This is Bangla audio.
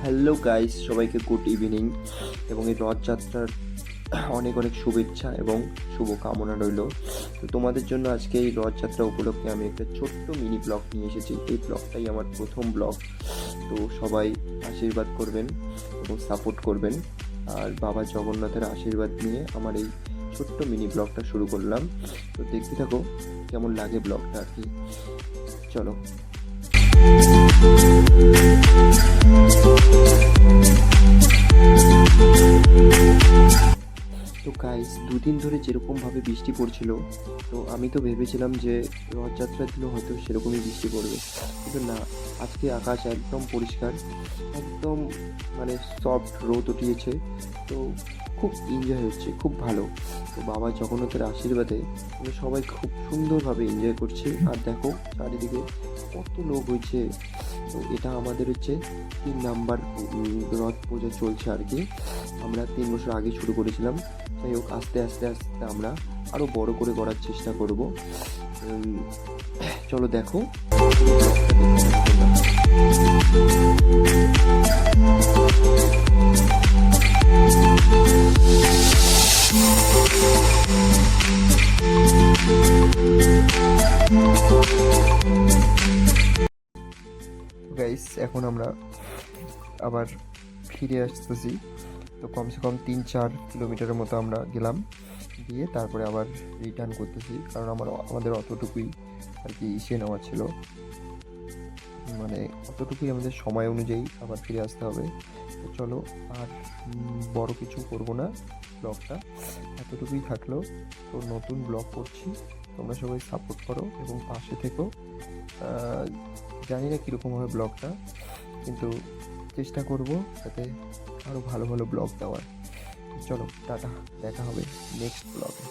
হ্যালো গাইস সবাইকে গুড ইভিনিং এবং এই রথযাত্রার অনেক অনেক শুভেচ্ছা এবং শুভকামনা রইল। তো তোমাদের জন্য আজকে এই রথযাত্রা উপলক্ষে আমি একটা ছোট্ট মিনি ব্লগ নিয়ে এসেছি। এই ব্লগটাই আমার প্রথম ব্লগ তো সবাই আশীর্বাদ করবেন এবং সাপোর্ট করবেন। আর বাবা জগন্নাথের আশীর্বাদ নিয়ে আমার এই ছোট্ট মিনি ব্লগটা শুরু করলাম। তো দেখতে থাকো, কেমন লাগে ব্লগটা আর কি। চলো। দুদিন ধরে যেরকমভাবে বৃষ্টি পড়ছিল, তো আমি তো ভেবেছিলাম যে রথযাত্রার দিনও হয়তো সেরকমই বৃষ্টি পড়বে। কিন্তু না, আজকে আকাশ একদম পরিষ্কার, একদম মানে সফট রোদ উঠিয়েছে। তো খুব এনজয় হচ্ছে, খুব ভালো। তো বাবা জগন্নাথের আশীর্বাদে আমরা সবাই খুব সুন্দরভাবে এনজয় করছি। আর দেখো, চারিদিকে কত লোক হয়েছে। তো এটা আমাদের হচ্ছে তিন নাম্বার রথ পুজো চলছে আর কি। আমরা তিন বছর আগে শুরু করেছিলাম। যাই হোক, আস্তে আস্তে আস্তে আমরা আরও বড় করে করার চেষ্টা করব। চলো দেখো। গাইস এখন আমরা আবার ফিরে আসতেছি। তো কমসে কম তিন চার কিলোমিটারের মতো আমরা গেলাম। দিয়ে তারপরে আবার রিটার্ন করতেছি। কারণ আমার, আমাদের অতটুকুই আর কি ইসে নেওয়া ছিল। মানে অতটুকুই আমাদের সময় অনুযায়ী আবার ফিরে আসতে হবে। তো চলো আর বড় কিছু করব না ব্লগটা। এতটুকুই থাকল। তো নতুন ব্লগ করছি। তোমরা সবাই সাপোর্ট করো এবং পাশে থেকো। জানি না কীরকম হবে ব্লগটা, কিন্তু চেষ্টা করব যাতে আরও ভালো ভালো ব্লগ দেওয়ার। চলো, টাটা। দেখা হবে নেক্সট ব্লগে।